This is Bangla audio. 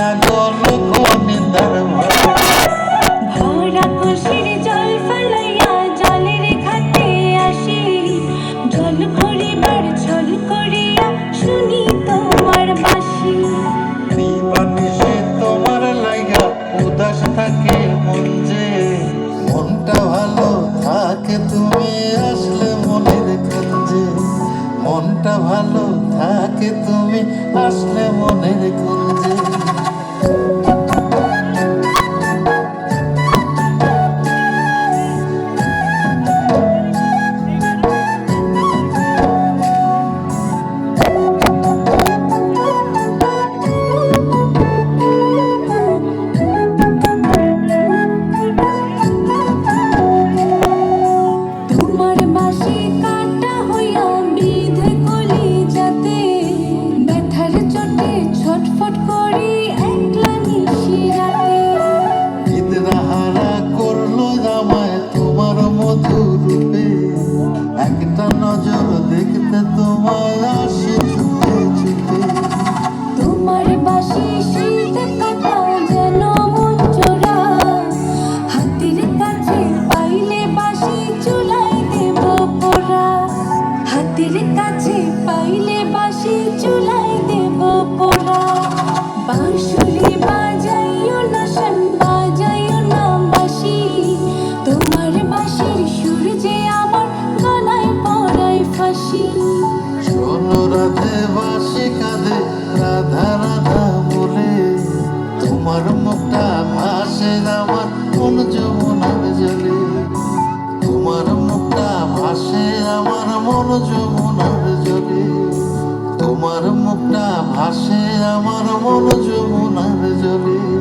না ভরা জল ফলাইয়া জলের আসি। জল ভরিবার ছল করিয়া শুনি তোমার বাসি। তোমার লাগা উদাস থাকে মন যে। মনটা ভালো থাকে তুমি আসলে মনের কুঞ্জে মনটা ভালো থাকে তুমি আসলে মনের কুঞ্জে ছটফট করি একলা নিশি রাতে। হারা করল জামায় তোমার মধুর রূপে। একটা নজর দেখতে তোমায় আসি ছুটে ছুটে তোমার বাসি শীত কাটা যেন মন চোরা হাতের কাছে পাইলে বাসি চুলাই দেব পোড়া হাতের কাছে পাইলে বাসি চুলাই 把 আসে আমার মন যমুনার জলে।